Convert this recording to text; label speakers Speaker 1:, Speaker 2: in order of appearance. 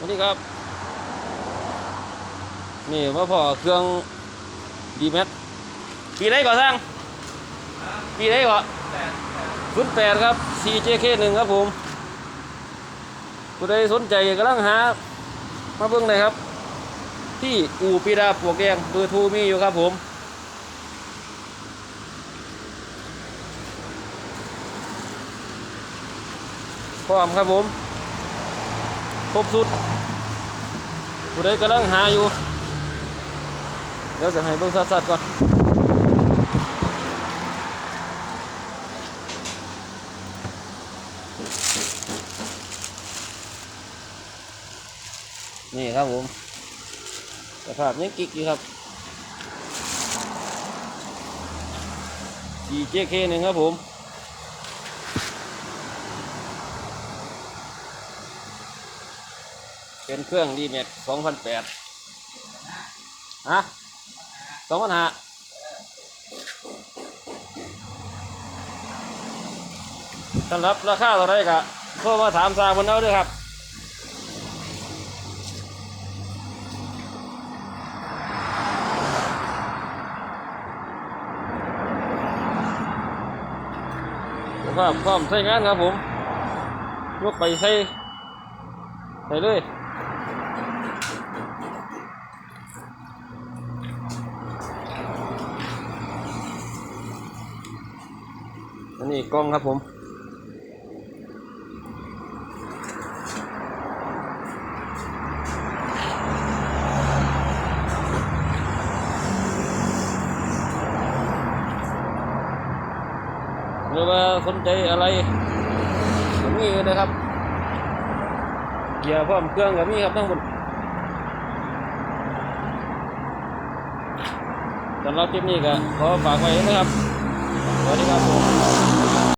Speaker 1: สวัสดีครับ นี่มาพอเครื่องดีแม็กปีไหนก่อนสร้าง ปีไหนก่อนศูนแปดครับ CJK หนึ่งครับผมผู้ใดสนใจกำลังหา มาเบิ่งเลยครับ ที่อู่ปีดาปวกแดงเบอร์ทรมีอยู่ครับผมพร้อมครับผม ครบสุดผู้ใดกำลังหาอยู่ เดี๋ยวจะให้เบิ่งสัดๆก่อนนี่ครับผมสภาพยังกิกอยู่ครับ GJK หนึ่งครับผม เป็นเครื่องดีเม็ดสองพันแปดฮะสองพันห้าสำหรับราคาเท่าไรกะโทรมาถามสาบนเอาด้วยครับแล้วก็พร้อมใช้งานครับผมยกไปใส่ใส่เลย อันนี้กล้องครับผม หรือว่าสนใจอะไรก็มีนะครับ เกียร์พร้อมเครื่องก็มีครับทั้งหมดสำหรับคลิปนี้ก็ขอฝากไว้นะครับ สวัสดีครับผม